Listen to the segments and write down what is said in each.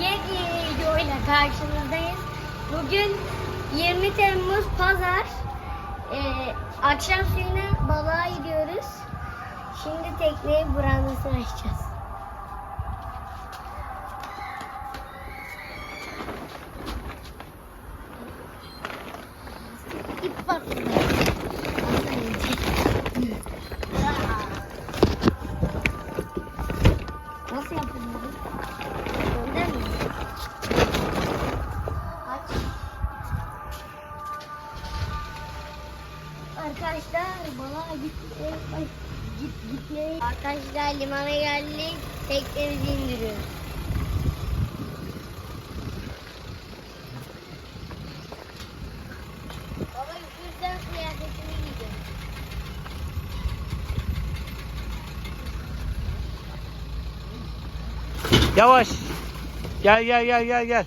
yepyeni videoyla karşınızdayız. Bugün 20 Temmuz Pazar. Ee, akşam suyuna balığa gidiyoruz. Şimdi tekneyi brandasını açacağız. İp. Nasıl Arkadaşlar limana geldik. Teknemizi indiriyoruz. Baba üşürsen kıyafetimi giyeceğim. Yavaş. Gel gel gel gel gel.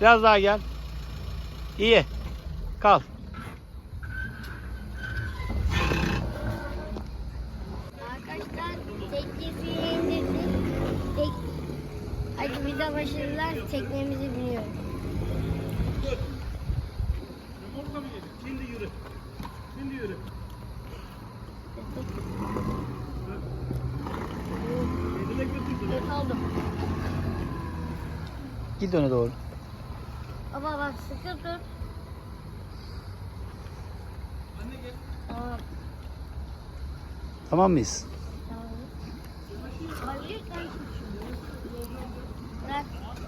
Biraz daha gel. İyi. Kal. Hadi bir de başladılar teknemizi biniyoruz. Şimdi yürü. Şimdi yürü. Kötü oldum. Git öne doğru. Baba bak sıkı tut. Tamam. Tamam mıyız? Tamam. Bayılırsan Bırak.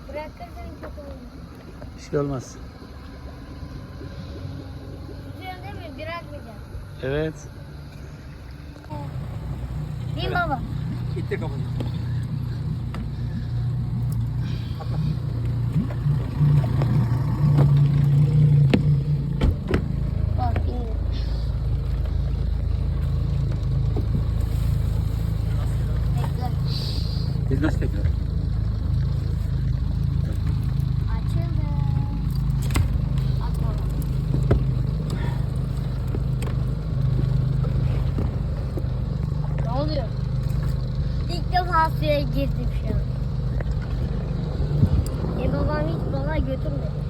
Bırakırsan kötü olur. Bir şey olmaz. Tutuyorsun değil mi? Bırakmayacağım. Evet. Değil mi baba? Gitti kapıyı. Biz nasıl tekrar? Yeah.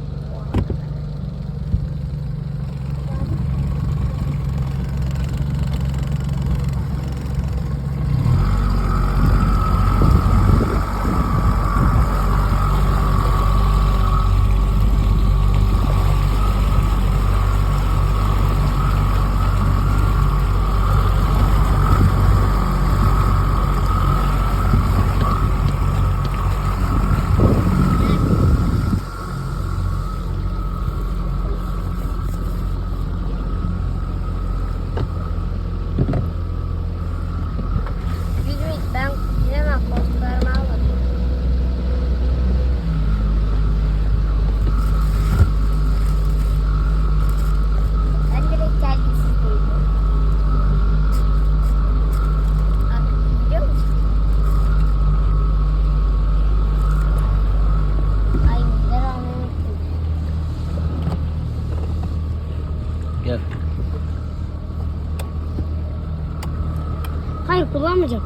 Hayır kullanmayacağım.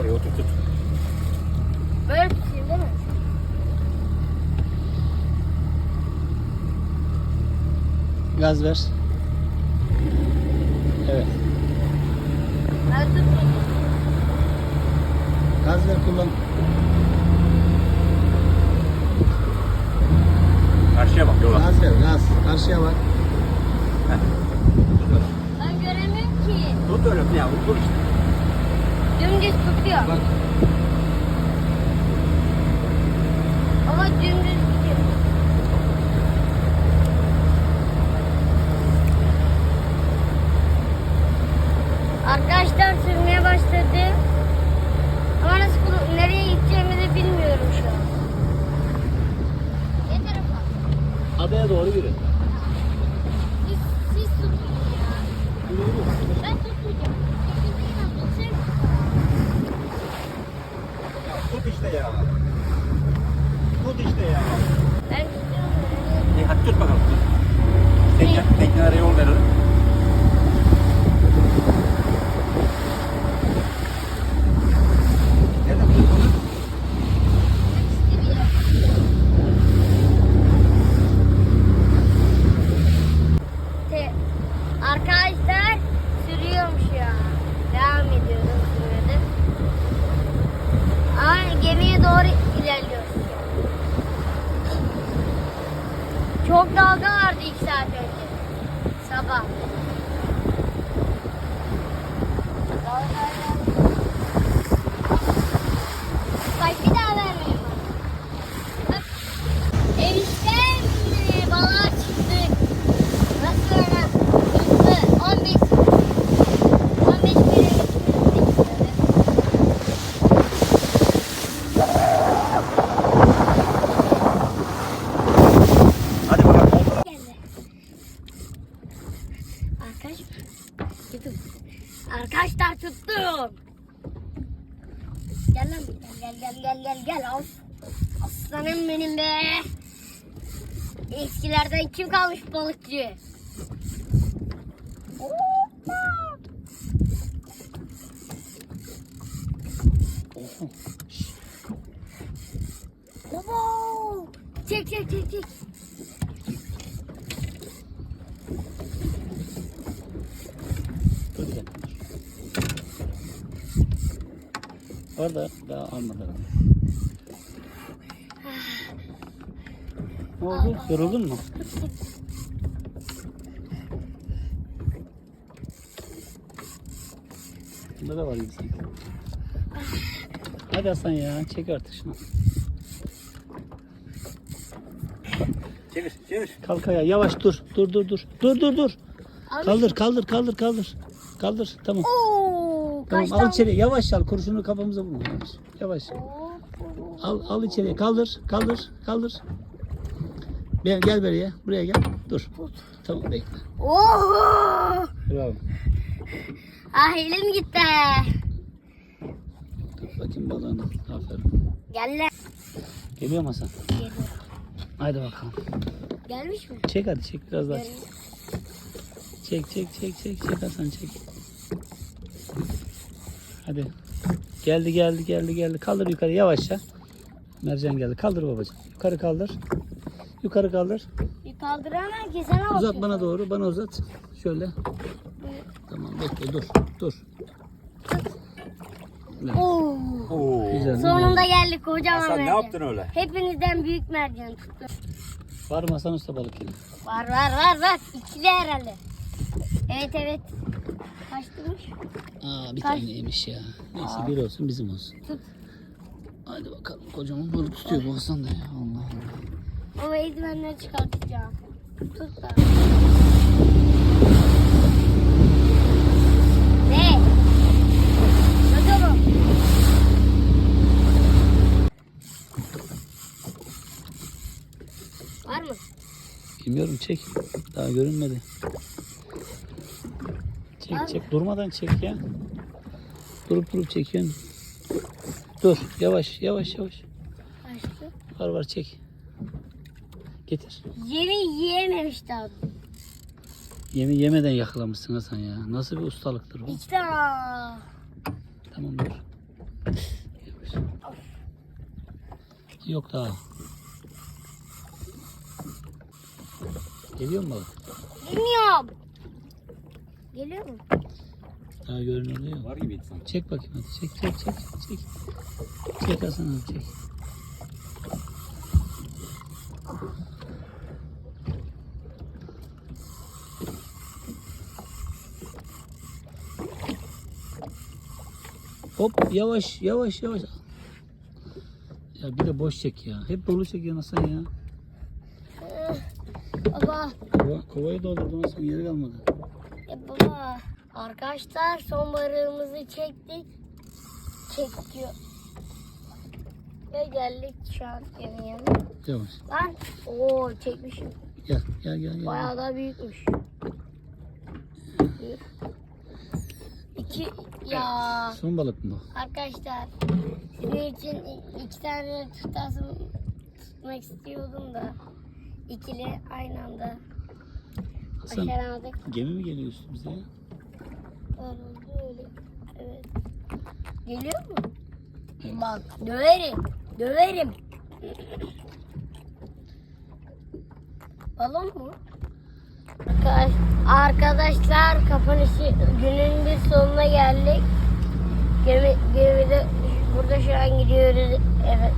Oraya otur tut. Böyle tutayım değil mi? Gaz ver. Evet. Ben. Gaz ver kullan. Karşıya bak yola. Gaz ver gaz. Karşıya bak. Ben göremiyorum ki. Tut öyle ya dur işte. Dümdüz tutuyor. Bak. Ama dümdüz gidiyor. Arkadaşlar sürmeye başladı. Ama nasıl kulu- nereye gideceğimi de bilmiyorum şu an. Ne tarafa? Adaya doğru yürü. Siz, siz tutun ya. Ben tutmayacağım. Tutmayacağım. Tutayım. Tut işte ya. Tut işte ya. Ben tutuyorum. İyi hadi tut bakalım. Tut. Tekne, teknelere yol verelim. Nerede buldun? Te- Arkadaşlar sürüyormuş ya. Devam ediyorum sürmede. Ama gemiye doğru ilerliyoruz. Çok dalga vardı iki saat önce. Sabah. Bak bir daha vermeyin bana. Bak. Eniştem e, balığa çıktık. Nasıl öyle? Hızlı. 15 15 kere geçtik. Hadi bakalım. oldu. Geldi. Arkadaş tuttum. Arkadaşlar tuttum. Gel lan gel gel gel gel gel gel of. Aslanım benim be. Eskilerden kim kalmış balıkçı? Obo! Çek çek çek çek. Orada daha almadı. Ne oldu? Yoruldun mu? Bunda da var sanki. Hadi Hasan ya çek artık şunu. Çevir, çevir. Kalk ayağa yavaş dur. Dur dur dur. Dur dur dur. Kaldır kaldır kaldır kaldır. Kaldır tamam. Oo, Tamam al içeri yavaş al kurşunu kafamıza vurma yavaş. Yavaş. Al al içeriye kaldır kaldır kaldır. Gel, gel buraya buraya gel dur. Tamam bekle. Oho! Bravo. Ah elim gitti. Tut bakayım balığını. Aferin. Gel lan. Geliyor mu Hasan? Geliyor. Haydi bakalım. Gelmiş mi? Çek hadi çek biraz daha çek. Gelmiş. Çek çek çek çek çek Hasan çek. Hadi. Geldi geldi geldi geldi. Kaldır yukarı yavaşça. Mercan geldi. Kaldır babacığım. Yukarı kaldır. Yukarı kaldır. Bir kaldıramam ki sana Uzat bakıyorum. bana doğru. Bana uzat. Şöyle. Tamam bekle dur. Dur. Evet. Oo. Oo. Güzel. Sonunda geldik kocaman Hasan ne mercan. yaptın öyle? Hepinizden büyük mercan tuttum. Var mı Hasan Usta balık yine? Var var var var. İkili herhalde. Evet evet. Kaçtırmış. Aa bir Kaç? taneymiş ya. Neyse bir olsun bizim olsun. Tut. Hadi bakalım kocaman balık tutuyor bu Hasan da ya. Allah Allah. Ama eldivenleri çıkartacağım. Tut da. Ne? Bakalım. Var mı? Bilmiyorum çek. Daha görünmedi. Çek çek. Durmadan çek ya. Durup durup çekiyorsun. Dur. Yavaş yavaş yavaş. Kaçtı. Var var çek. Getir. Yemi yiyememiş daha. Yemi yemeden yakalamışsın Hasan ya. Nasıl bir ustalıktır bu? İşte. Tamam dur. Yok daha. Geliyor mu balık? Bilmiyorum. Geliyor mu? Daha görünüyor. Var gibiydi sanki. Çek bakayım hadi. Çek çek çek çek. Çek Hasan abi çek. Hop yavaş yavaş yavaş. Ya bir de boş çek ya. Hep dolu çekiyorsun Hasan ya. Baba. Kova, kovayı doldurdun Hasan yeri kalmadı. E baba. Arkadaşlar son barığımızı çektik. Çekiyor. Ve geldik şu an yanına. Yavaş. Lan. Oo çekmişim. Gel gel gel. gel. Bayağı da büyükmüş. Bir. İki. Ya. Son balık mı? Arkadaşlar sizin için iki tane tutasım tutmak istiyordum da ikili aynı anda Hasan Başaramadık. gemi mi geliyor üstümüze ya? Öyle öyle. Evet. Geliyor mu? Evet. Bak döverim. Döverim. Balon mu? Arkadaş, arkadaşlar kapanışı günün bir sonuna geldik. Gemi, gemide burada şu an gidiyoruz. Evet.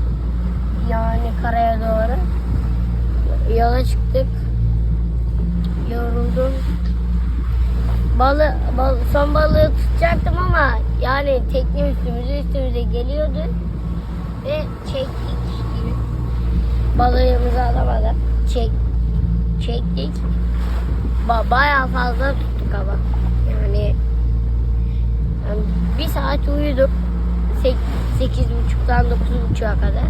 Yani karaya doğru. Yola çıktık. Yoruldum. Balı, bal, son balığı tutacaktım ama yani tekne üstümüze üstümüze geliyordu. Ve çektik. Balığımızı alamadık. Çek, çektik. Ba, bayağı fazla tuttuk ama. Yani, yani bir saat uyuduk. Sek, sekiz buçuktan dokuz buçuğa kadar.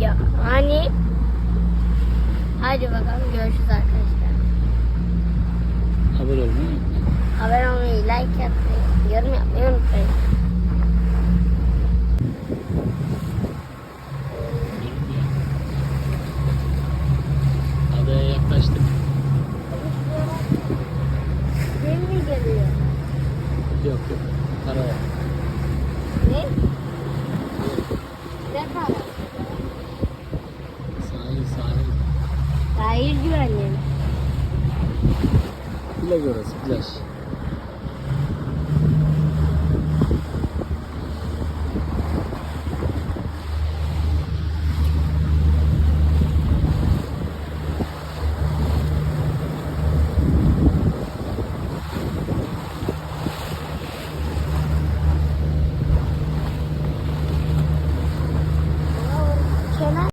Ya hani Hadi bakalım görüşürüz arkadaşlar. Haber mu? Haber olmayı, like yapmayı, yorum yapmayı unutmayın.